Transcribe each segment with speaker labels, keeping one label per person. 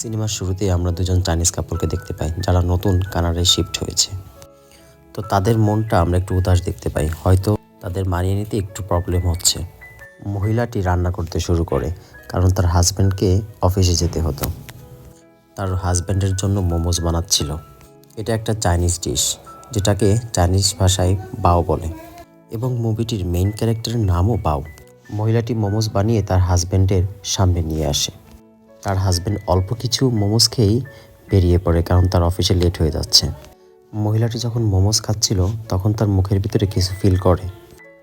Speaker 1: সিনেমার শুরুতেই আমরা দুজন চাইনিজ কাপলকে দেখতে পাই, যারা নতুন কানাডায় শিফট হয়েছে। তো তাদের মনটা আমরা একটু উদাস দেখতে পাই। হয়তো তাদের মানিয়ে নিতে একটু প্রবলেম হচ্ছে। মহিলাটি রান্না করতে শুরু করে, কারণ তার হাজব্যান্ডকে অফিসে যেতে হতো। তার হাজব্যান্ডের জন্য মোমোজ বানাচ্ছিল। এটা একটা চাইনিজ ডিশ যেটাকে চাইনিজ ভাষায় বাও বলে। এবং মুভিটির মেইন ক্যারেক্টারের নামও বাও। মহিলাটি মোমোজ বানিয়ে তার হাজব্যান্ডের সামনে নিয়ে আসে। তার হাজব্যান্ড অল্প কিছু মোমোজ খেয়েই বেরিয়ে পড়ে কারণ তার অফিসে লেট হয়ে যাচ্ছে। মহিলাটি যখন মোমোজ খাচ্ছিল, তখন তার মুখের ভিতরে কিছু ফিল করে।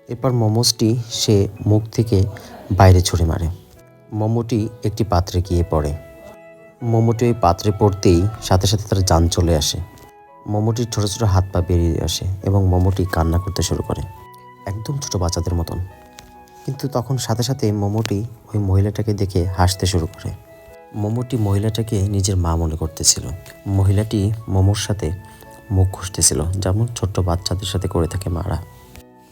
Speaker 1: এরপর মোমোসটি সে মুখ থেকে বাইরে ছুঁড়ে মারে। মোমোটি একটি পাত্রে গিয়ে পড়ে। মোমোটি ওই পাত্রে পড়তেই সাথে সাথে তার যান চলে আসে। মোমোটির ছোটো ছোটো হাত পা বেরিয়ে আসে এবং মোমোটি কান্না করতে শুরু করে। একদম ছোট বাচ্চাদের মতন। কিন্তু তখন সাথে সাথে মোমোটি ওই মহিলাটাকে দেখে হাসতে শুরু করে। মোমোটি মহিলাটাকে নিজের মা মনে করতেছিল। মহিলাটি মোমোর সাথে মুখ ঘষতেছিল যেমন ছোট্ট বাচ্চাদের সাথে করে থাকে মারা।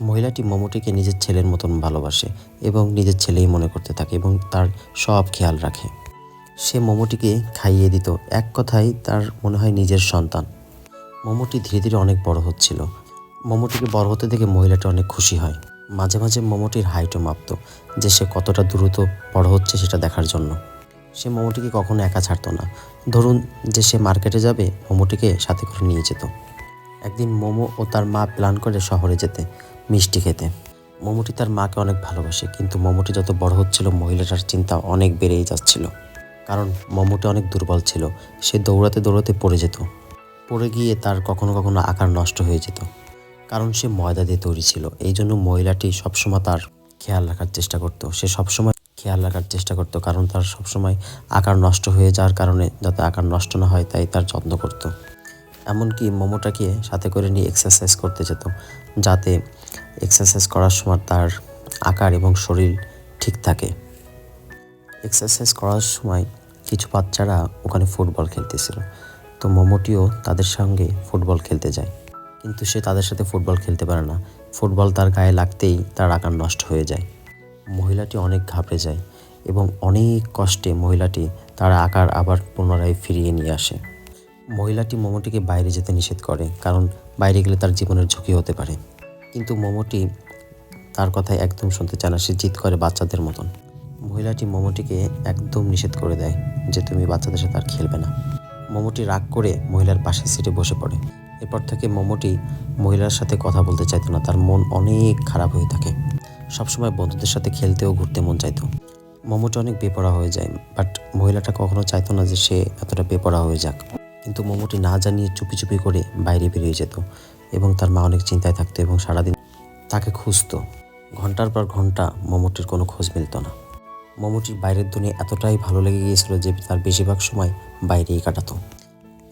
Speaker 1: মহিলাটি মোমোটিকে নিজের ছেলের মতন ভালোবাসে এবং নিজের ছেলেই মনে করতে থাকে এবং তার সব খেয়াল রাখে। সে মোমোটিকে খাইয়ে দিত। এক কথায়, তার মনে হয় নিজের সন্তান। মোমোটি ধীরে ধীরে অনেক বড় হচ্ছিল। মোমোটিকে বড় হতে দেখে মহিলাটা অনেক খুশি হয়। মাঝে মাঝে মোমোটির হাইটও মাপত যে সে কতটা দ্রুত বড় হচ্ছে সেটা দেখার জন্য। সে মোমোটিকে কখনো একা ছাড়তো না। ধরুন যে সে মার্কেটে যাবে, মোমোটিকে সাথে করে নিয়ে যেত। একদিন মোমো ও তার মা প্ল্যান করে শহরে যেতে, মিষ্টি খেতে। মোমোটি তার মাকে অনেক ভালোবাসে, কিন্তু মোমোটি যত বড় হচ্ছিল, মহিলাটার চিন্তা অনেক বেড়েই যাচ্ছিল। কারণ মোমোটি অনেক দুর্বল ছিল, সে দৌড়াতে দৌড়াতে পড়ে যেত। পড়ে গিয়ে তার কখনো কখনো আকার নষ্ট হয়ে যেত। কারণ সে ময়দা দিয়ে তৈরি ছিল, এই জন্য মহিলাটি সবসময় তার খেয়াল রাখার চেষ্টা করতো। সে সবসময় খেয়াল রাখার চেষ্টা করতো, কারণ তার সবসময় আকার নষ্ট হয়ে যাওয়ার কারণে যাতে আকার নষ্ট না হয় তাই তার যত্ন করতো। এমনকি মোমোটাকে সাথে করে নিয়ে এক্সারসাইজ করতে যেত, যাতে এক্সারসাইজ করার সময় তার আকার এবং শরীর ঠিক থাকে। এক্সারসাইজ করার সময় কিছু বাচ্চারা ওখানে ফুটবল খেলতেছিল, তো মোমোটিও তাদের সঙ্গে ফুটবল খেলতে যায়। কিন্তু সে তাদের সাথে ফুটবল খেলতে পারে না, ফুটবল তার গায়ে লাগতেই তার আকার নষ্ট হয়ে যায়। মহিলাটি অনেক ঘাবড়ে যায় এবং অনেক কষ্টে মহিলাটি তার আকার আবার পুনরায় ফিরিয়ে নিয়ে আসে। মহিলাটি মোমোটিকে বাইরে যেতে নিষেধ করে, কারণ বাইরে গেলে তার জীবনের ঝুঁকি হতে পারে। কিন্তু মোমোটি তার কথায় একদম শুনতে চায় না, সে জিদ করে বাচ্চাদের মতন। মহিলাটি মোমোটিকে একদম নিষেধ করে দেয় যে, তুমি বাচ্চাদের সাথে আর খেলবে না। মোমোটি রাগ করে মহিলার পাশের সিটে বসে পড়ে। এরপর থেকে মোমোটি মহিলার সাথে কথা বলতে চাইতো না, তার মন অনেক খারাপ হয়ে থাকে। সবসময় বন্ধুদের সাথে খেলতেও ঘুরতে মন চাইতো। মোমোটি অনেক বেপরা হয়ে যায় বাট মহিলাটা কখনো চাইতো না যে সে এতটা বেপরা হয়ে যাক। কিন্তু মোমোটি না জানিয়ে চুপি চুপি করে বাইরে বেরিয়ে যেত এবং তার মা অনেক চিন্তায় থাকতো এবং সারাদিন তাকে খুঁজতো। ঘণ্টার পর ঘণ্টা মোমোটির কোনো খোঁজ মিলতো না। মোমোটির বাইরের দুনিয়া এতটাই ভালো লেগে গিয়েছিল যে তার বেশিরভাগ সময় বাইরেই কাটাতো।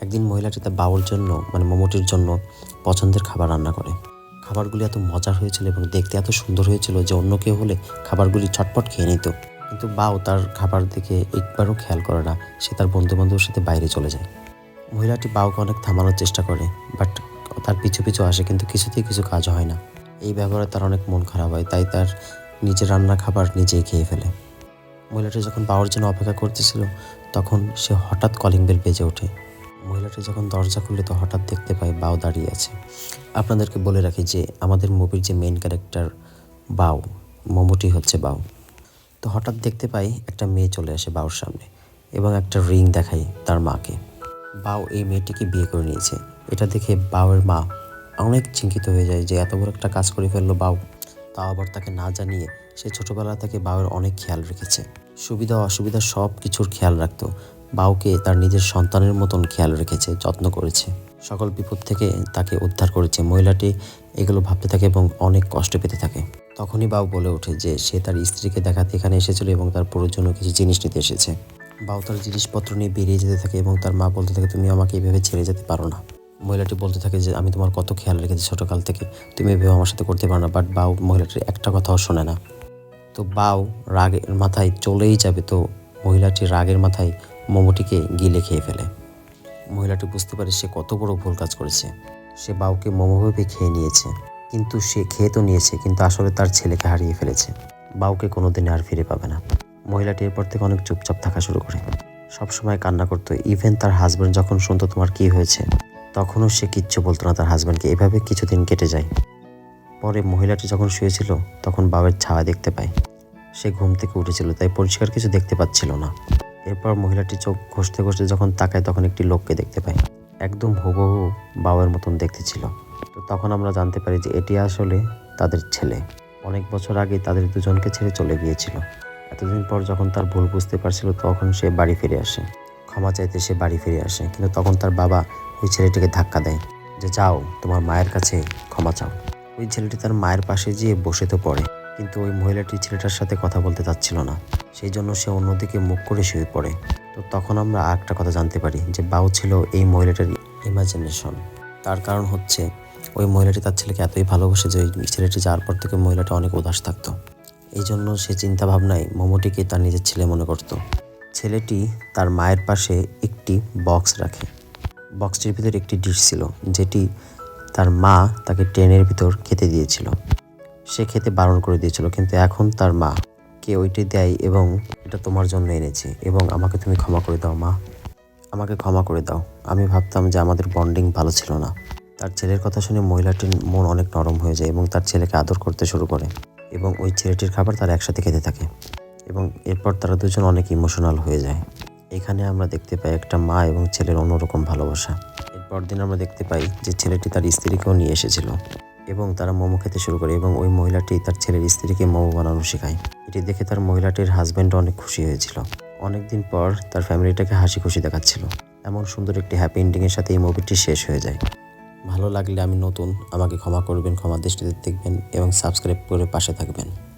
Speaker 1: একদিন মহিলাটি তার বাবুর জন্য মানে মোমোটির জন্য পছন্দের খাবার রান্না করে। খাবারগুলি এত মজার হয়েছিল এবং দেখতে এত সুন্দর হয়েছিল যে অন্য কেউ হলে খাবারগুলি ছটপট খেয়ে নিত। কিন্তু বাও তার খাবার দেখে একবারও খেয়াল করে না। সে তার বন্ধু বান্ধবের সাথে বাইরে চলে যায়। মহিলাটি বাউকে অনেক থামানোর চেষ্টা করে, বাট তার পিছু পিছু আসে কিন্তু কিছুতেই কিছু কাজ হয় না। এই ব্যাপারে তার অনেক মন খারাপ হয়, তাই তার নিজের রান্না খাবার নিজেই খেয়ে ফেলে। মহিলাটি যখন বাবার জন্য অপেক্ষা করতেছিল, তখন সে হঠাৎ কলিং বেল বেজে ওঠে। মহিলাটি যখন দরজা খুলে তো হঠাৎ দেখতে পায় বাও দাঁড়িয়ে আছে। আপনাদেরকে বলে রাখি যে, আমাদের মুভির যে মেন ক্যারেক্টার বাউ মোমোটি হচ্ছে বাউ তো হঠাৎ দেখতে পাই একটা মেয়ে চলে আসে বাউর সামনে এবং একটা রিং দেখাই তার মাকে। বাউ এই মেয়েটিকে বিয়ে করে নিয়েছে। এটা দেখে বাউয়ের মা অনেক চিন্তিত হয়ে যায় যে, এত বড় একটা কাজ করে ফেলল বাউ তাও আবার তাকে না জানিয়ে সে ছোটবেলা থেকে বাউয়ের অনেক খেয়াল রেখেছে। সুবিধা অসুবিধা সব কিছুর খেয়াল রাখতো। বাউকে তার নিজের সন্তানের মতন খেয়াল রেখেছে, যত্ন করেছে। সকল বিপদ থেকে তাকে উদ্ধার করেছে। মহিলাটি এগুলো ভাবতে থাকে এবং অনেক কষ্ট পেতে থাকে। তখনই বাউ বলে ওঠে যে সে তার স্ত্রীকে দেখাতে এখানে এসেছিল এবং তার প্রয়োজনীয় কিছু জিনিস নিতে এসেছে। বাউ তার জিনিসপত্র নিয়ে বেরিয়ে যেতে থাকে এবং তার মা বলতে থাকে, তুমি আমাকে এইভাবে ছেড়ে যেতে পারো না। মহিলাটি বলতে থাকে যে, আমি তোমার কত খেয়াল রেখেছি ছোটকাল থেকে। তুমি এভাবে আমার সাথে করতে পারো না। বাট বাউ মহিলাটির একটা কথাও শোনে না। তো বাউ রাগের মাথায় চলেই যাবে। তো মহিলাটি রাগের মাথায় মোমোটিকে গিলে খেয়ে ফেলে। মহিলাটি বুঝতে পারে সে কত বড় ভুল কাজ করেছে। সে বাউকে মোমো ভেবে খেয়ে নিয়েছে। কিন্তু সে খেয়ে তো নিয়েছে, কিন্তু আসলে তার ছেলেকে হারিয়ে ফেলেছে। বাউকে কোনোদিন আর ফিরে পাবে না। মহিলাটি এরপর থেকে অনেক চুপচাপ থাকা শুরু করে। সবসময় কান্না করতো, ইভেন তার হাজব্যান্ড যখন শুনতো তোমার কি হয়েছে, তখনও সে কিচ্ছু বলতো না তার হাজব্যান্ডকে এভাবে কিছুদিন কেটে যায়। পরে মহিলাটি যখন শুয়েছিল, তখন বাবের ছায়া দেখতে পায়। সে ঘুম থেকে উঠেছিল, তাই পরিষ্কার কিছু দেখতে পাচ্ছিল না। এরপর মহিলাটি চোখ ঘষতে ঘষতে যখন তাকায় তখন একটি লোককে দেখতে পাই একদম হুবহু বাবার মতন দেখতে ছিল। তো তখন আমরা জানতে পারি যে এটি আসলে তাদের ছেলে। অনেক বছর আগে তাদের দুজনকে ছেড়ে চলে গিয়েছিল। এতদিন পর যখন তার ভুল বুঝতে পারছিল তখন সে বাড়ি ফিরে আসে। ক্ষমা চাইতে সে বাড়ি ফিরে আসে, কিন্তু তখন তার বাবা ওই ছেলেটিকে ধাক্কা দেয় যে, যাও, তোমার মায়ের কাছে ক্ষমা চাও। ওই ছেলেটি তার মায়ের পাশে গিয়ে বসে তো পড়ে। কিন্তু ওই মহিলাটি ছেলেটার সাথে কথা বলতে চাচ্ছিল না। সেই জন্য সে অন্যদিকে মুখ করে শুয়ে পড়ে। তো তখন আমরা একটা কথা জানতে পারি যে বাউ ছিল এই মহিলাটার ইমাজিনেশন তার কারণ হচ্ছে, ওই মহিলাটি তার ছেলেকে এতই ভালোবাসে যে ওই ছেলেটি যাওয়ার পর থেকে মহিলাটা অনেক উদাস থাকতো। এই জন্য সে চিন্তা ভাবনায় মোমোটিকে তার নিজের ছেলে মনে করত। ছেলেটি তার মায়ের পাশে একটি বক্স রাখে। বক্সটির ভিতর একটি ডিশ ছিল, যেটি তার মা তাকে ট্রেনের ভিতর খেতে দিয়েছিল। সে খেতে বারণ করে দিয়েছিল, কিন্তু এখন তার মা কে ওইটি দেয় এবং এটা তোমার জন্য এনেছে এবং আমাকে তুমি ক্ষমা করে দাও, মা। আমাকে ক্ষমা করে দাও। আমি ভাবতাম যে আমাদের বন্ডিং ভালো ছিল না। তার ছেলের কথা শুনে মহিলাটির মন অনেক নরম হয়ে যায় এবং তার ছেলেকে আদর করতে শুরু করে এবং ওই ছেলেটির খাবার তারা একসাথে খেতে থাকে এবং এরপর তারা দুজন অনেক ইমোশনাল হয়ে যায়। এখানে আমরা দেখতে পাই একটা মা এবং ছেলের অন্যরকম ভালোবাসা। এরপর দিন আমরা দেখতে পাই যে ছেলেটি তার স্ত্রীকেও নিয়ে এসেছিল। এবং তারা মোমো খেতে শুরু করে এবং ওই মহিলাটি তার ছেলের স্ত্রীকে মোমো বানানো শেখায়। এটি দেখে তার মহিলাটির হাজব্যান্ড অনেক খুশি হয়েছিল। অনেকদিন পর তার ফ্যামিলিটাকে হাসি খুশি দেখাচ্ছিল। এমন সুন্দর একটি হ্যাপি এন্ডিংয়ের সাথে এই মুভিটি শেষ হয়ে যায়। ভালো লাগলে আমি নতুন, আমাকে ক্ষমা করবেন, ক্ষমা দৃষ্টিতে দেখবেন এবং সাবস্ক্রাইব করে পাশে থাকবেন।